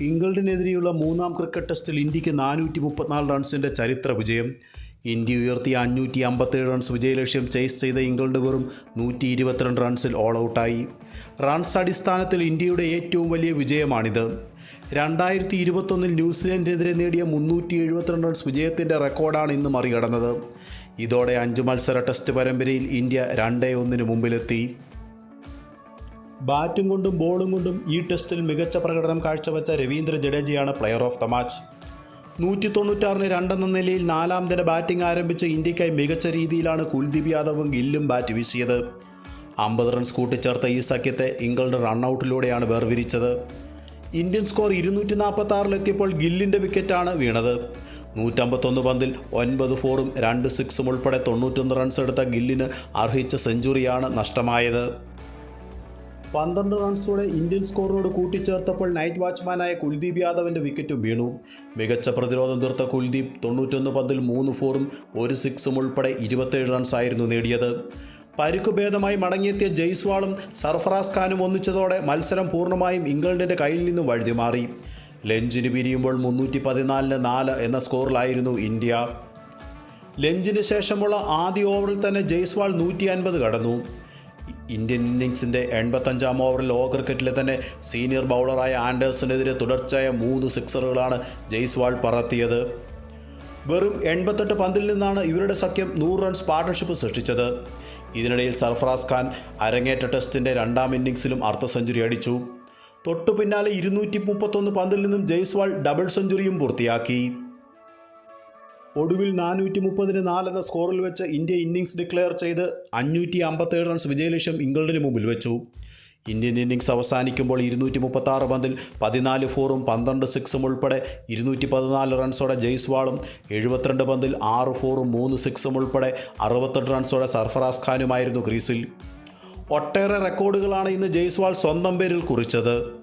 ഇംഗ്ലണ്ടിനെതിരെയുള്ള മൂന്നാം ക്രിക്കറ്റ് ടെസ്റ്റിൽ ഇന്ത്യയ്ക്ക് നാനൂറ്റി മുപ്പത്തിനാല് റൺസിന്റെ ചരിത്ര വിജയം. ഇന്ത്യ ഉയർത്തിയ അഞ്ഞൂറ്റി അമ്പത്തേഴ് റൺസ് വിജയലക്ഷ്യം ചേസ് ചെയ്ത ഇംഗ്ലണ്ട് വെറും നൂറ്റി ഇരുപത്തിരണ്ട് റൺസിൽ ഓൾ ഔട്ടായി റൺസ് അടിസ്ഥാനത്തിൽ ഇന്ത്യയുടെ ഏറ്റവും വലിയ വിജയമാണിത്. രണ്ടായിരത്തി ഇരുപത്തൊന്നിൽ ന്യൂസിലൻഡിനെതിരെ നേടിയ മുന്നൂറ്റി എഴുപത്തിരണ്ട് റൺസ് വിജയത്തിന്റെ റെക്കോർഡാണ് ഇന്ന് മറികടന്നത്. ഇതോടെ അഞ്ച് മത്സര ടെസ്റ്റ് പരമ്പരയിൽ ഇന്ത്യ രണ്ടേ ഒന്നിന് മുമ്പിലെത്തി. ബാറ്റും കൊണ്ടും ബോളും കൊണ്ടും ഈ ടെസ്റ്റിൽ മികച്ച പ്രകടനം കാഴ്ചവെച്ച രവീന്ദ്ര ജഡേജയാണ് പ്ലെയർ ഓഫ് ദ മാച്ച് നൂറ്റി തൊണ്ണൂറ്റാറിന് രണ്ടെന്ന നിലയിൽ നാലാം ദിന ബാറ്റിംഗ് ആരംഭിച്ച ഇന്ത്യക്കായി മികച്ച രീതിയിലാണ് കുൽദീപ് യാദവും ഗില്ലും ബാറ്റ് വീശിയത്. അമ്പത് റൺസ് കൂട്ടിച്ചേർത്ത ഈ സഖ്യത്തെ ഇംഗ്ലണ്ട് റണ്ണൌട്ടിലൂടെയാണ് വേർതിരിച്ചത് ഇന്ത്യൻ സ്കോർ ഇരുന്നൂറ്റി നാൽപ്പത്തി ആറിലെത്തിയപ്പോൾ ഗില്ലിന്റെ വിക്കറ്റാണ് വീണത്. നൂറ്റമ്പത്തൊന്ന് പന്തിൽ ഒൻപത് ഫോറും രണ്ട് സിക്സും ഉൾപ്പെടെ തൊണ്ണൂറ്റൊന്ന് റൺസ് എടുത്ത ഗില്ലിന് അർഹിച്ച സെഞ്ചുറിയാണ് നഷ്ടമായത്. പന്ത്രണ്ട് റൺസോടെ ഇന്ത്യൻ സ്കോറിനോട് കൂട്ടിച്ചേർത്തപ്പോൾ നൈറ്റ് വാച്ച്മാനായ കുൽദീപ് യാദവിന്റെ വിക്കറ്റും വീണു. മികച്ച പ്രതിരോധം തീർത്ത കുൽദീപ് തൊണ്ണൂറ്റൊന്ന് പന്തിൽ മൂന്ന് ഫോറും ഒരു സിക്സും ഉൾപ്പെടെ ഇരുപത്തേഴ് റൺസായിരുന്നു നേടിയത്. പരിക്ക് ഭേദമായി മടങ്ങിയെത്തിയ ജയ്സ്വാളും സർഫറാസ് ഖാനും ഒന്നിച്ചതോടെ മത്സരം പൂർണമായും ഇംഗ്ലണ്ടിന്റെ കയ്യിൽ നിന്നും വഴുതിമാറി. ലഞ്ചിന് പിരിയുമ്പോൾ മുന്നൂറ്റി പതിനാലിന് നാല് എന്ന സ്കോറിലായിരുന്നു ഇന്ത്യ. ലഞ്ചിന് ശേഷമുള്ള ആദ്യ ഓവറിൽ തന്നെ ജയ്സ്വാൾ നൂറ്റി അൻപത് കടന്നു. ഇന്ത്യൻ ഇന്നിങ്സിന്റെ എൺപത്തഞ്ചാം ഓവറിൽ ലോ ക്രിക്കറ്റിലെ തന്നെ സീനിയർ ബൗളറായ ആൻഡേഴ്സിനെതിരെ തുടർച്ചയായ മൂന്ന് സിക്സറുകളാണ് ജയ്സ്വാൾ പറത്തിയത്. വെറും എൺപത്തെട്ട് പന്തിൽ നിന്നാണ് ഇവരുടെ സഖ്യം നൂറ് റൺസ് പാർട്ണർഷിപ്പ് സൃഷ്ടിച്ചത്. ഇതിനിടയിൽ സർഫറാസ് ഖാൻ അരങ്ങേറ്റ ടെസ്റ്റിന്റെ രണ്ടാം ഇന്നിങ്സിലും അർദ്ധ സെഞ്ചുറി അടിച്ചു. തൊട്ടു പിന്നാലെ ഇരുന്നൂറ്റി മുപ്പത്തൊന്ന് പന്തിൽ നിന്നും ജയ്സ്വാൾ ഡബിൾ സെഞ്ചുറിയും പൂർത്തിയാക്കി. ഒടുവിൽ നാനൂറ്റി മുപ്പതിന് നാലെന്ന സ്കോറിൽ വെച്ച് ഇന്ത്യ ഇന്നിങ്സ് ഡിക്ലെയർ ചെയ്ത് അഞ്ഞൂറ്റി അമ്പത്തേഴ് റൺസ് വിജയലക്ഷ്യം ഇംഗ്ലണ്ടിന് മുമ്പിൽ വെച്ചു. ഇന്ത്യൻ ഇന്നിങ്സ് അവസാനിക്കുമ്പോൾ ഇരുന്നൂറ്റി മുപ്പത്താറ് പന്തിൽ പതിനാല് ഫോറും പന്ത്രണ്ട് സിക്സും ഉൾപ്പെടെ ഇരുന്നൂറ്റി പതിനാല് റൺസോടെ ജയ്സ്വാളും എഴുപത്തിരണ്ട് പന്തിൽ ആറ് ഫോറും മൂന്ന് സിക്സും ഉൾപ്പെടെ അറുപത്തെട്ട് റൺസോടെ സർഫറാസ് ഖാനുമായിരുന്നു ക്രീസിൽ ഒട്ടേറെ റെക്കോർഡുകളാണ് ഇന്ന് ജയ്സ്വാൾ സ്വന്തം പേരിൽ കുറിച്ചത്.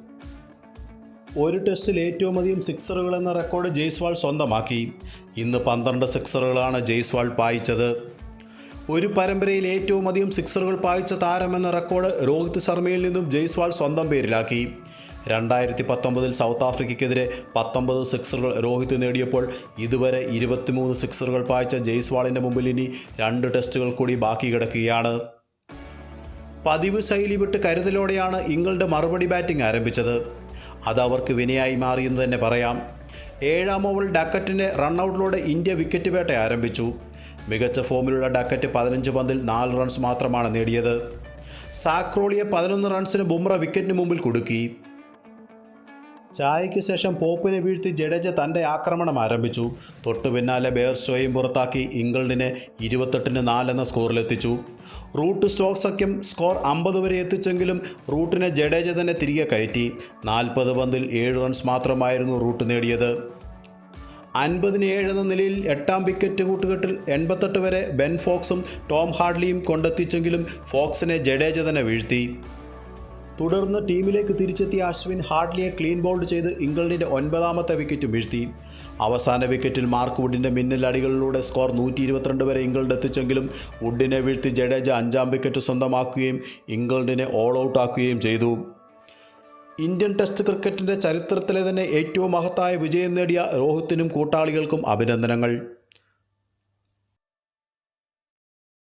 ഒരു ടെസ്റ്റിൽ ഏറ്റവും അധികം സിക്സറുകൾ എന്ന റെക്കോർഡ് ജയ്സ്വാൾ സ്വന്തമാക്കി. ഇന്ന് പന്ത്രണ്ട് സിക്സറുകളാണ് ജയ്സ്വാൾ പായിച്ചത്. ഒരു പരമ്പരയിൽ ഏറ്റവും അധികം സിക്സറുകൾ പായിച്ച താരമെന്ന റെക്കോർഡ് രോഹിത് ശർമ്മയിൽ നിന്നും ജയ്സ്വാൾ സ്വന്തം പേരിലാക്കി. രണ്ടായിരത്തി പത്തൊമ്പതിൽ സൗത്ത് ആഫ്രിക്കയ്ക്കെതിരെ പത്തൊമ്പത് സിക്സറുകൾ രോഹിത് നേടിയപ്പോൾ ഇതുവരെ ഇരുപത്തിമൂന്ന് സിക്സറുകൾ പായിച്ച ജയ്സ്വാളിന്റെ മുമ്പിൽ ഇനി രണ്ട് ടെസ്റ്റുകൾ കൂടി ബാക്കി കിടക്കുകയാണ്. പതിവ് ശൈലി വിട്ട് കരുതലോടെയാണ് ഇംഗ്ലണ്ട് മറുപടി ബാറ്റിംഗ് ആരംഭിച്ചത്. അത് അവർക്ക് വിനയായി മാറിയെന്ന് തന്നെ പറയാം. ഏഴാം ഓവർ ഡക്കറ്റിന്റെ റണ്ണൌട്ടിലൂടെ ഇന്ത്യ വിക്കറ്റ് വേട്ട ആരംഭിച്ചു. മികച്ച ഫോമിലുള്ള ഡക്കറ്റ് പതിനഞ്ച് പന്തിൽ നാല് റൺസ് മാത്രമാണ് നേടിയത്. സാക്രോളിയെ പതിനൊന്ന് റൺസിന് ബുംറ വിക്കറ്റിന് മുമ്പിൽ കുടുക്കി. ചായയ്ക്ക് ശേഷം പോപ്പിനെ വീഴ്ത്തി ജഡേജ തന്റെ ആക്രമണം ആരംഭിച്ചു. തൊട്ടു പിന്നാലെ ബെയർസ്റ്റോയും പുറത്താക്കി ഇംഗ്ലണ്ടിനെ ഇരുപത്തെട്ടിന് നാലെന്ന സ്കോറിലെത്തിച്ചു. റൂട്ട് സ്റ്റോക്ക് സഖ്യം സ്കോർ അമ്പത് വരെ എത്തിച്ചെങ്കിലും റൂട്ടിനെ ജഡേജ തന്നെ തിരികെ കയറ്റി. നാൽപ്പത് പന്തിൽ ഏഴ് റൺസ് മാത്രമായിരുന്നു റൂട്ട് നേടിയത്. അൻപതിന് ഏഴ് എന്ന നിലയിൽ എട്ടാം വിക്കറ്റ് കൂട്ടുകെട്ടിൽ എൺപത്തെട്ട് വരെ ബെൻ ഫോക്സും ടോം ഹാർഡ്ലിയും കൊണ്ടെത്തിച്ചെങ്കിലും ഫോക്സിനെ ജഡേജ തന്നെ വീഴ്ത്തി. തുടർന്ന് ടീമിലേക്ക് തിരിച്ചെത്തിയ അശ്വിൻ ഹാർഡ്ലിയെ ക്ലീൻ ബൗൾഡ് ചെയ്ത് ഇംഗ്ലണ്ടിന്റെ ഒൻപതാമത്തെ വിക്കറ്റും വീഴ്ത്തി. അവസാന വിക്കറ്റിൽ മാർക്ക് വുഡിന്റെ മിന്നലടികളിലൂടെ സ്കോർ നൂറ്റി ഇരുപത്തിരണ്ട് വരെ ഇംഗ്ലണ്ട് എത്തിച്ചെങ്കിലും വുഡിനെ വീഴ്ത്തി ജഡേജ അഞ്ചാം വിക്കറ്റ് സ്വന്തമാക്കുകയും ഇംഗ്ലണ്ടിനെ ഓൾ ഔട്ട് ആക്കുകയും ചെയ്തു. ഇന്ത്യൻ ടെസ്റ്റ് ക്രിക്കറ്റിന്റെ ചരിത്രത്തിലെ തന്നെ ഏറ്റവും മഹത്തായ വിജയം നേടിയ രോഹിത്തിനും കൂട്ടാളികൾക്കും അഭിനന്ദനങ്ങൾ.